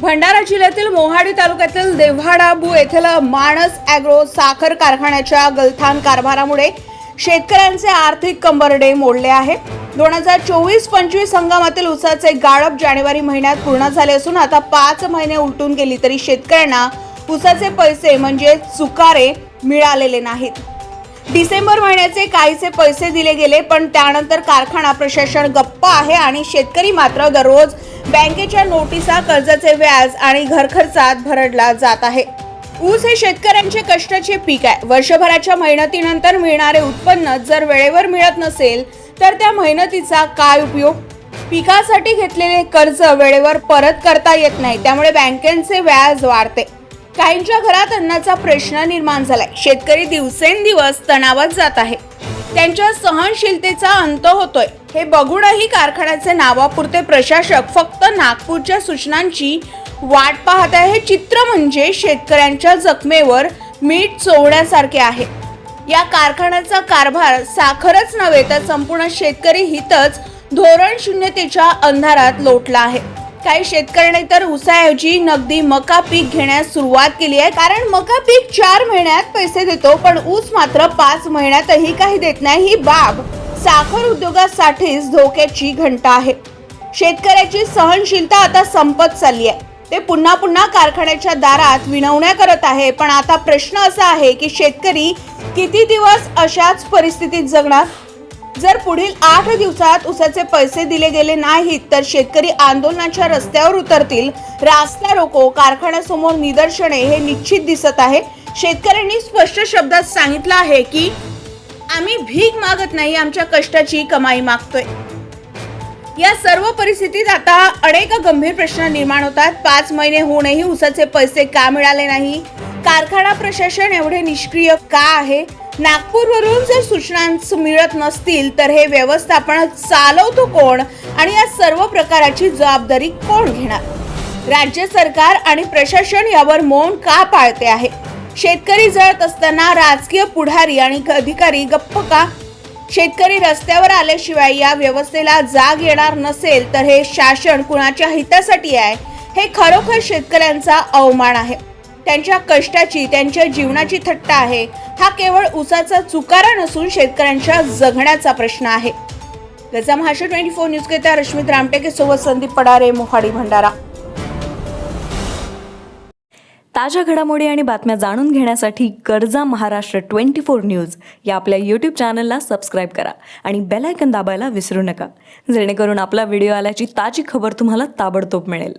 भंडारा जिल्ह्यातील मोहाडी तालुक्यातील देव्हाडाबू येथील माणस अॅग्रो साखर कारखान्याच्या गलथान कारभारामुळे शेतकऱ्यांचे आर्थिक कंबरडे मोडले आहे. दोन हजार चोवीस पंचवीस हंगामातील उसाचे गाळप जानेवारी महिन्यात पूर्ण झाले असून आता पाच महिने उलटून गेली तरी शेतकऱ्यांना उसाचे पैसे म्हणजे चुकारे मिळालेले नाहीत. डिसेंबर महिन्याचे काहीसे पैसे दिले गेले पण त्यानंतर कारखाना प्रशासन गप्प आहे आणि शेतकरी मात्र दररोज बँकेच्या नोटिसा कर्जाचे व्याज आणि घरखर्चात भरडला जात आहे. ऊस हे शेतकऱ्यांचे कष्टाचे पीक आहे. वर्षभराच्या मेहनतीनंतर मिळणारे उत्पन्न जर वेळेवर मिळत नसेल तर त्या मेहनतीचा काय उपयोग? पिकासाठी घेतलेले कर्ज वेळेवर परत करता येत नाही त्यामुळे बँकेचे व्याज वाढते. काहींच्या घरात अन्नाचा प्रश्न निर्माण झालाय. शेतकरी दिवसेंदिवस तणावात जात आहे. त्यांच्या सहनशीलतेचा अंत होतोय. हे बघूनही कारखान्याचे नावापुरते प्रशासक फक्त नागपूरच्या सूचनांची वाट पाहत आहे. हे चित्र म्हणजे शेतकऱ्यांच्या जखमेवर मीठ चोवण्यासारखे आहे. या कारखान्याचा कारभार साखरच नव्हे तर संपूर्ण शेतकरी हितच धोरण शून्यतेच्या अंधारात लोटला आहे. काही शेतकऱ्यांनी तर ऊसाऐवजी नगदी मका पीक घेण्यास सुरुवात केली आहे. कारण मका पीक चार महिन्यात पैसे देतो पण ऊस मात्र पाच महिन्यातही काही देत नाही. ही बाब साखर उद्योगासाठीच धोक्याची घंटा आहे. शेतकऱ्याची सहनशीलता आता संपत चालली आहे. ते पुन्हा पुन्हा कारखान्याच्या दारात विनवण्या करत आहे. पण आता प्रश्न असा आहे की शेतकरी किती दिवस अशाच परिस्थितीत जगणार? जर पुढील आठ दिवसात उसाचे पैसे दिले गेले नाहीत तर शेतकरी आंदोलनाच्या रस्त्यावर उतरतील. रास्ता रोको कारखान्यासमोर निदर्शने हे निश्चित दिसत आहे. शेतकऱ्यांनी स्पष्ट शब्दात सांगितलं आहे की आम्ही भीक मागत नाही आमच्या कष्टाची कमाई मागतोय. या सर्व परिस्थितीत आता अनेक गंभीर प्रश्न निर्माण होतात. पाच महिने होऊनही उसाचे पैसे का मिळाले नाही? कारखाना प्रशासन एवढे निष्क्रिय का आहे? नागपूरवरून जर सूचना मिळत नसतील तर हे व्यवस्थापन चालवतो कोण? आणि या सर्व प्रकाराची जबाबदारी कोण घेणार? राज्य सरकार आणि प्रशासन यावर मौन का पाळते आहे? शेतकरी जळत असताना राजकीय पुढारी आणि अधिकारी गप्प का? शेतकरी रस्त्यावर आल्याशिवाय या व्यवस्थेला जाग येणार नसेल तर हे शासन कुणाच्या हितासाठी आहे? हे खरोखर शेतकऱ्यांचा अवमान आहे. त्यांच्या कष्टाची त्यांच्या जीवनाची थट्टा आहे. हा केवळ उसाचा चुकारा नसून शेतकऱ्यांच्या जगण्याचा प्रश्न आहे. त्याचा महाराष्ट्र ट्वेंटी फोर न्यूज घेत्या रश्मित रामटेके सोबत संदीप पडारे मोहाडी भंडारा. ताज्या घडामोडी आणि बातम्या जाणून घेण्यासाठी गरजा महाराष्ट्र ट्वेंटी फोर न्यूज या आपल्या यूट्यूब चॅनलला सबस्क्राईब करा आणि बेलायकन दाबायला विसरू नका. जेणेकरून आपला व्हिडिओ आल्याची ताजी खबर तुम्हाला ताबडतोब मिळेल.